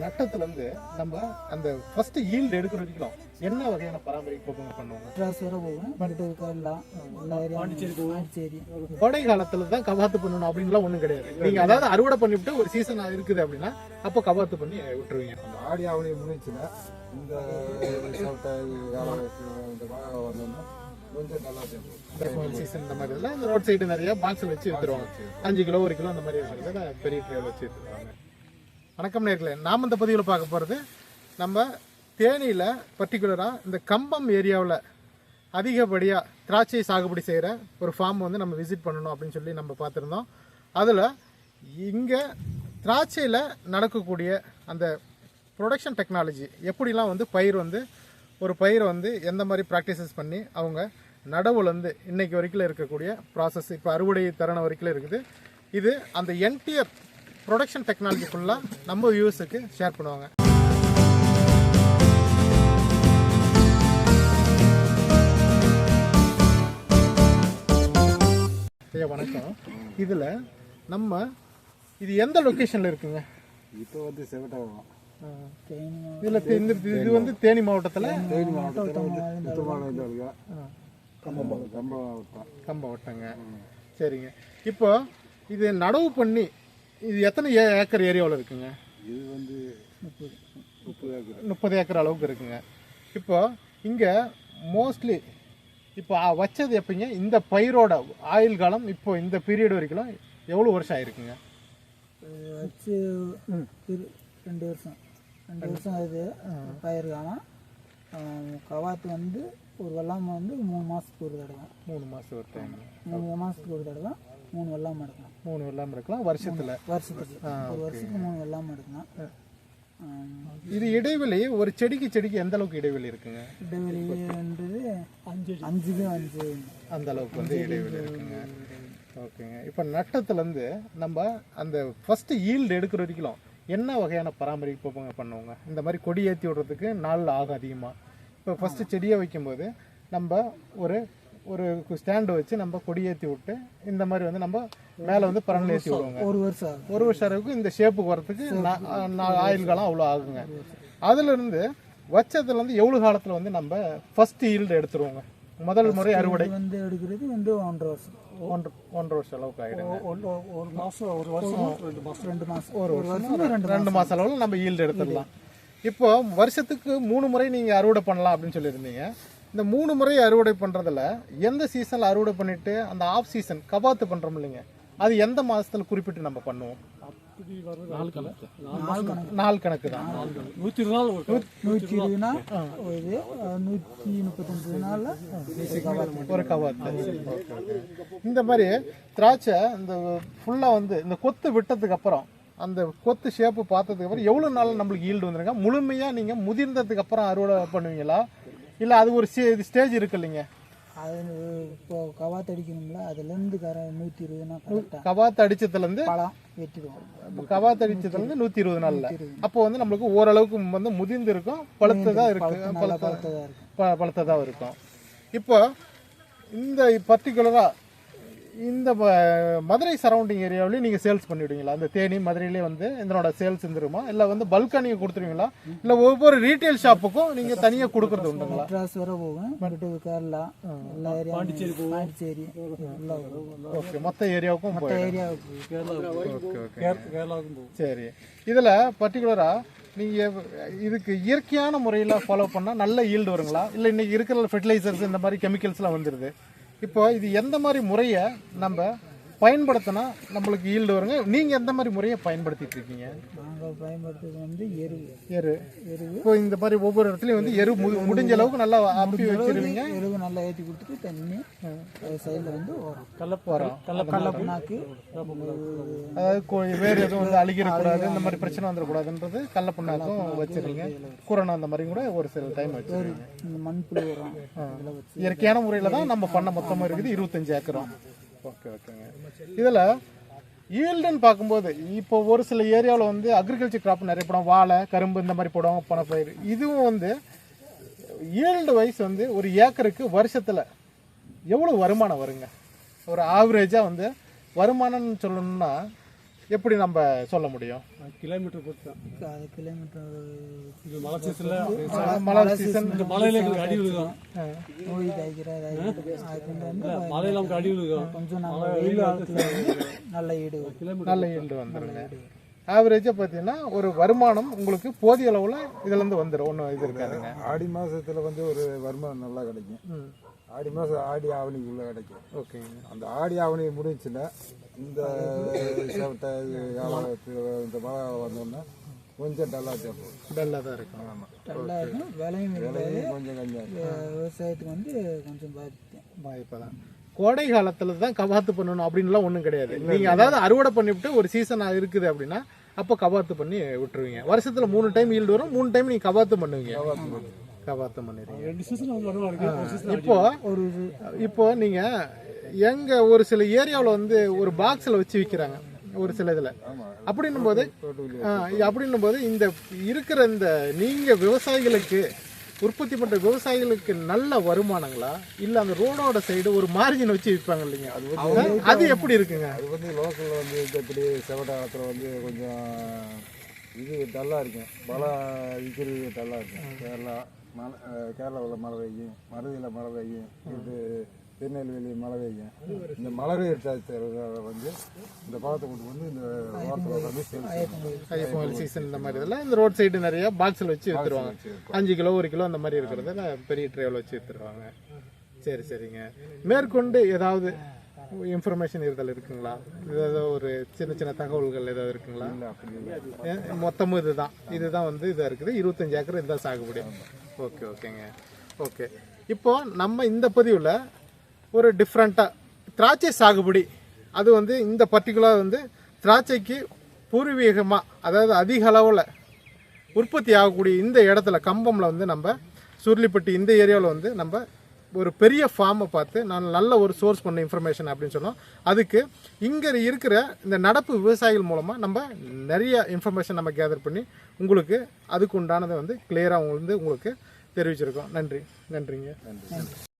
நட்டத்துல இருந்து நம்ம அந்த ஃபர்ஸ்ட் ஈல்டு எடுக்கிற வரைக்கும் என்ன வகையான பராமரிப்பு பண்ணுவாங்க? கேரளா எல்லா ஏரியா பாண்டிச்சேரி கோடை காலத்துல தான் கவாத்து பண்ணணும் அப்படின்லாம் ஒண்ணும் கிடையாது. நீங்க அதாவது அறுவடை பண்ணிவிட்டு ஒரு சீசன் இருக்குது அப்படின்னா அப்போ கவாத்து பண்ணி விட்டுருவீங்க. ஆடி ஆவணி முடிஞ்சுன்னா இந்த கொஞ்சம் நல்லா சீசன் இந்த மாதிரி இந்த ரோட் சைடு நிறைய பாக்ஸில் வச்சு வித்துருவாங்க. அஞ்சு கிலோ ஒரு கிலோ அந்த மாதிரி பெரிய ட்ரேல வச்சு வித்துருவாங்க. வணக்கம் நேர்களே. நாம் இந்த பதிவில் பார்க்க போகிறது நம்ம தேனியில் பர்டிகுலராக இந்த கம்பம் ஏரியாவில் அதிகப்படியாக திராட்சை சாகுபடி செய்கிற ஒரு ஃபார்ம் வந்து நம்ம விசிட் பண்ணணும் அப்படின்னு சொல்லி நம்ம பார்த்துருந்தோம். அதில் இங்கே திராட்சையில் நடக்கக்கூடிய அந்த ப்ரொடக்ஷன் டெக்னாலஜி எப்படிலாம் வந்து பயிர் வந்து ஒரு பயிரை வந்து எந்த மாதிரி ப்ராக்டிசஸ் பண்ணி அவங்க நடவுலேருந்து இன்றைக்கி வரைக்கும் இருக்கக்கூடிய ப்ராசஸ் இப்போ அறுவடை தருணம் வரைக்கும் இருக்குது. இது அந்த என்டியர் ப்ரொடக்ஷன் டெக்னாலஜி ஃபுல்லாக நம்ம வியூஸுக்கு ஷேர் பண்ணுவாங்க. ஐயா வணக்கம். இதில் நம்ம இது எந்த லொக்கேஷனில் இருக்குங்க? இப்போ வந்து செவட்டாகும் இதில் இந்த இது வந்து தேனி மாவட்டத்தில்? தேனி மாவட்டத்தில் வந்து இருக்கு கம்பம் கம்பம் மாவட்டம் கம்பம் வட்டங்க சரிங்க. இப்போ இது நடவு பண்ணி இது எத்தனை ஏ- ஏக்கர் ஏரியாவில் இருக்குங்க? இது வந்து முப்பது ஏக்கர். முப்பது ஏக்கர் அளவுக்கு இருக்குங்க. இப்போ இங்கே மோஸ்ட்லி இப்போ வச்சது எப்படிங்க? இந்த பயிரோட ஆயுள் காலம் இப்போ இந்த பீரியட் வரைக்கும் எவ்வளோ வருஷம் ஆயிருக்குங்க? வச்சு ரெண்டு வருஷம். ரெண்டு வருஷம் ஆகுது. பயிர் காலம். கவாத்து வந்து ஒரு வெள்ளாமை வந்து மூணு மாதத்துக்கு ஒரு தடவை. மூணு மாதம் ஒரு டைம் மூணு மாதத்துக்கு ஒரு தடவை. மூணு வெள்ளாமை எடுக்கலாம். மூணு வெள்ளாமல் இருக்கலாம் வருஷத்தில். வருஷத்துக்கு. ஒரு வருஷத்துக்கு மூணு வெள்ளாமை எடுக்கலாம். இது இடைவெளி ஒரு செடிக்கு செடிக்கு எந்த அளவுக்கு இடைவெளி இருக்குங்க? இடைவெளின்றது அஞ்சு. அஞ்சுக்கு அஞ்சு. அந்த அளவுக்கு வந்து இடைவெளி இருக்குங்க. ஓகேங்க. இப்போ நட்டத்துலேருந்து நம்ம அந்த ஃபஸ்ட்டு ஈல்டு எடுக்கிற வரைக்கும் என்ன வகையான பராமரிப்பு பண்ணுவோங்க? இந்த மாதிரி கொடி ஏற்றி விடுறதுக்கு நாள் ஆகும் அதிகமாக இப்போ ஃபஸ்ட்டு செடியை வைக்கும்போது நம்ம ஒரு ஒரு ஸ்டாண்டு வச்சு நம்ம கொடி ஏற்றி விட்டு இந்த மாதிரி வந்து நம்ம மேலே வந்து பரணில் ஏற்றி விடுவோங்க. ஒரு வருஷம் ஒரு வருஷம் அளவுக்கு இந்த ஷேப்புக்கு நா- ஆயுள் காலம் அவ்வளோ ஆகுங்க. அதுலேருந்து வச்சதுலேருந்து எவ்வளோ காலத்தில் வந்து நம்ம ஃபஸ்ட் ஈல்டு எடுத்துருவோங்க? முதல் முறை அறுவடை. வந்து எடுக்கிறது வந்து ஒன்றரை வருஷம். ஒன்று ஒன்றரை வருஷம் அளவுக்கு ஆகிடுங்க ஒரு மாதம் ஒரு வருஷம் ரெண்டு மாதம் ரெண்டு மாதம் ஒரு வருஷம் ரெண்டு ரெண்டு மாச அளவில் நம்ம ஈல்டு எடுத்துடலாம். இப்போ வருஷத்துக்கு மூணு முறை நீங்கள் அறுவடை பண்ணலாம் அப்படின்னு சொல்லியிருந்தீங்க. இந்த மூணு முறை அறுவடை பண்ணுறதுல எந்த சீசனில் அறுவடை பண்ணிட்டு அந்த ஆஃப் சீசன் கபாத்து பண்ணுறோம் இல்லைங்க? அது எந்த மாதத்தில் குறிப்பிட்டு நம்ம பண்ணுவோம்? நாள் கணக்கு. தான். நூற்றி இருபது நாள் இது அஹ், நூற்றி முப்பத்தஞ்சு நாளில் ஒரு கவாத்து. இந்த மாதிரி திராட்சை இந்த ஃபுல்லாக வந்து இந்த கொத்து விட்டதுக்கு அப்புறம் அந்த கொத்து ஷேப்பு பார்த்ததுக்கு அப்புறம் எவ்வளோ நாள் நம்மளுக்கு ஈல்டு வந்துருங்க முழுமையாக நீங்கள் முதிர்ந்ததுக்கு அப்புறம் அறுவடை பண்ணுவீங்களா? இல்லை அது ஒரு ஸ்டேஜ் இருக்கு இல்லைங்க. அது இப்போ கவாத்து அடிக்கணும்ல அதுலேருந்து கர நூற்றி இருபது நாள் கரெக்டாக கவாத்து அடிச்சதுலேருந்து பழம் வெட்டிடுவோம். கவாத்து அடிச்சதுலேருந்து நூற்றி இருபது நாளில். அப்போ வந்து நம்மளுக்கு ஓரளவுக்கு வந்து முதிர்ந்து இருக்கும் பழுத்ததாக இருக்கு பழுத்ததாக இருக்கும். பழுத்ததாக இருக்கும். இப்போ இந்த பர்டிகுலராக இந்த மதுரை சரௌண்டிங் ஏரியாவிலையும் நீங்கள் சேல்ஸ் பண்ணிவிடுவீங்களா அந்த தேனி மதுரையிலே வந்து இதனோட சேல்ஸ் இருந்துருமா? இல்லை வந்து பல்காக நீங்கள் கொடுத்துருவீங்களா? இல்லை ஒவ்வொரு ரீட்டைல் ஷாப்புக்கும் நீங்கள் தனியாக கொடுக்கறது உண்டுங்களா? மெட்ராஸ் வர போகும் கேரளா எல்லா ஏரியா பாண்டிச்சேரி பாண்டிச்சேரி ஓகே மொத்த ஏரியாவுக்கும் போய் ஏரியாவுக்கு ஓகே ஓகே சரி. இதில் பர்டிகுலராக நீங்கள் இதுக்கு இயற்கையான முறையில் ஃபாலோ பண்ணால் நல்ல ஈல்டு வருங்களா? இல்லை இன்னைக்கு இருக்கிற ஃபெர்டிலைசர்ஸ் இந்த மாதிரி கெமிக்கல்ஸ்லாம் வந்துடுது இப்போ இது எந்த மாதிரி முறையை நம்ம பயன்படுத்தினா நம்மளுக்கு ஈல்டு வருங்க. நீங்கள் எந்த மாதிரி முறையை பயன்படுத்திட்டு இருக்கீங்க? நாங்கள் பயன்படுத்துறது வந்து எருவு எரு. எருவு இப்போ இந்த மாதிரி ஒவ்வொரு இடத்துலையும் வந்து எரு முடிஞ்ச அளவுக்கு நல்லா அப்பி வச்சிருவீங்க. எருவு நல்லா ஏற்றி கொடுத்துட்டு தண்ணி சைடில் வந்து உரம். புண்ணாக்கு அதாவது வேறு எதுவும் வந்து அழுகிடக்கூடாது இந்த மாதிரி பிரச்சனை வந்துடக்கூடாதுன்றது கடல புண்ணாக்கும் வச்சிருங்க. குரணம் அந்த மாதிரி கூட ஒரு சில டைம் இந்த மண்புழு உரம் வச்சு. இயற்கையான முறையில் தான் நம்ம பண்ண மொத்தமாக இருக்குது இருபத்தஞ்சு ஏக்கரும். ஓகே ஓகேங்க. இதில் ஈல்டுன்னு பார்க்கும்போது இப்போ ஒரு சில ஏரியாவில் வந்து அக்ரிகல்ச்சர் கிராப் நிறைய போடும். வாழை கரும்பு இந்த மாதிரி போடுவாங்க பணப்பயிர் இதுவும் வந்து ஈல்டு வைஸ் வந்து ஒரு ஏக்கருக்கு வருஷத்தில் எவ்வளோ வருமானம் வருங்க? ஒரு ஆவரேஜாக வந்து வருமானம்னு சொல்லணும்னா எப்படி நம்ம சொல்ல முடியும்? கிலோமீட்டர் பொறுத்து தான். கிலோமீட்டர் இது மழை சீசனில் மழை சீசன். இந்த மழையில எங்களுக்கு அடி விழுகும். நோய் வந்து மழையில நமக்கு அடி விழுகும். கொஞ்சம் நல்ல ஈடு. நல்ல ஈல்டு வந்துருங்க. ஆவரேஜாக பார்த்தீங்கன்னா ஒரு வருமானம் உங்களுக்கு போதிய அளவில் இதுலேருந்து வந்துடும் ஒன்றும் இது இருக்காதுங்க. ஆடி மாசத்துல வந்து ஒரு வருமானம் நல்லா கிடைக்கும். ஆடி மாசம் ஆடி ஆவணிக்குள்ள கிடைக்கும். ஓகேங்க. அந்த ஆடி ஆவணி முடிஞ்சுன்னா இந்த காலத்தில் இந்த மழை வந்தோன்னா கொஞ்சம் டல்லாக தேவைப்படும் டல்லாக தான் இருக்கும் நல்லா இருக்கும் விலையும் விலையும் கொஞ்சம் கம்மியாக விவசாயத்துக்கு வந்து கொஞ்சம் பாதிக்கும் இப்போ தான் கோடை காலத்தில் தான் கவாத்து பண்ணணும் அப்படின்லாம் ஒன்றும் கிடையாது. நீங்கள் அதாவது அறுவடை பண்ணிவிட்டு ஒரு சீசன் இருக்குது அப்படின்னா அப்போ கவாத்து பண்ணி விட்டுருவீங்க. வருஷத்தில் மூணு டைம் ஈல்டு வரும் மூணு டைம் நீங்கள் கவாத்து பண்ணுவீங்க. ஒரு சீசன் இப்போ ஒரு இப்போ நீங்க எங்க ஒரு சில ஏரியாவில் வந்து ஒரு பாக்ஸில் வச்சு விற்கிறாங்க ஒரு சில இதில். அப்படின்னும் போது அப்படின்னும் போது இந்த இருக்கிற இந்த நீங்க விவசாயிகளுக்கு உற்பத்தி பண்ற விவசாயிகளுக்கு நல்ல வருமானங்களா? இல்ல அந்த ரோடோட சைடு ஒரு மார்ஜின் வச்சு விற்பாங்க இல்லைங்க? அது அது எப்படி இருக்குங்க? அது வந்து லோக்கலில் வந்து இப்படி செவட்ட காலத்தில் வந்து கொஞ்சம் இது டல்லாக இருக்கும். மழை விற்கிறது டல்லாக இருக்கும். கேரளா. மழை கேரளாவில் மழை பெய்யும் மருதியில் மழை பெய்யும் இது திருநெல்வேலி மழை பெய்யும். இந்த மழை பெய்யறதால வந்து இந்த பழத்தை கொண்டு வந்து இந்த ஓரத்தில் வந்து ஐயப்பன் சீசன் இந்த மாதிரி இதெல்லாம் இந்த ரோட் சைடு நிறைய பாக்ஸில் வச்சு விற்றுருவாங்க அஞ்சு கிலோ ஒரு கிலோ அந்த மாதிரி இருக்கிறதுல பெரிய ட்ரேவில் வச்சு விற்றுருவாங்க சரி சரிங்க. மேற்கொண்டு ஏதாவது இன்ஃபர்மேஷன் இருதல் இருக்குங்களா? ஏதாவது ஒரு சின்ன சின்ன தகவல்கள் ஏதாவது இருக்குங்களா? மொத்தமும் இதுதான். இதுதான் வந்து இதாக இருக்குது. இருபத்தஞ்சு ஏக்கர் இதுதான் சாகுபடி. ஓகே ஓகேங்க. ஓகே. இப்போ நம்ம இந்த பதிவில் ஒரு டிஃப்ரெண்ட்டாக திராட்சை சாகுபடி. அது வந்து இந்த பர்டிகுலர் வந்து திராட்சைக்கு பூர்வீகமாக அதாவது அதிக அளவில் உற்பத்தி ஆகக்கூடிய இந்த இடத்துல கம்பம்ல வந்து நம்ம சுருளிப்பட்டி இந்த ஏரியாவில் வந்து நம்ம ஒரு பெரிய ஃபார்மை பார்த்து நான் நல்ல ஒரு சோர்ஸ் பண்ண இன்ஃபர்மேஷன் அப்படின்னு சொன்னோம். அதுக்கு இங்கே இருக்கிற இந்த நடப்பு விவசாயிகள் மூலமாக நம்ம நிறைய இன்ஃபர்மேஷன் நம்ம கேதர் பண்ணி உங்களுக்கு அதுக்கு உண்டானதை வந்து கிளியராக வந்து உங்களுக்கு தெரிவிச்சிருக்கோம். நன்றி. நன்றிங்க. நன்றி.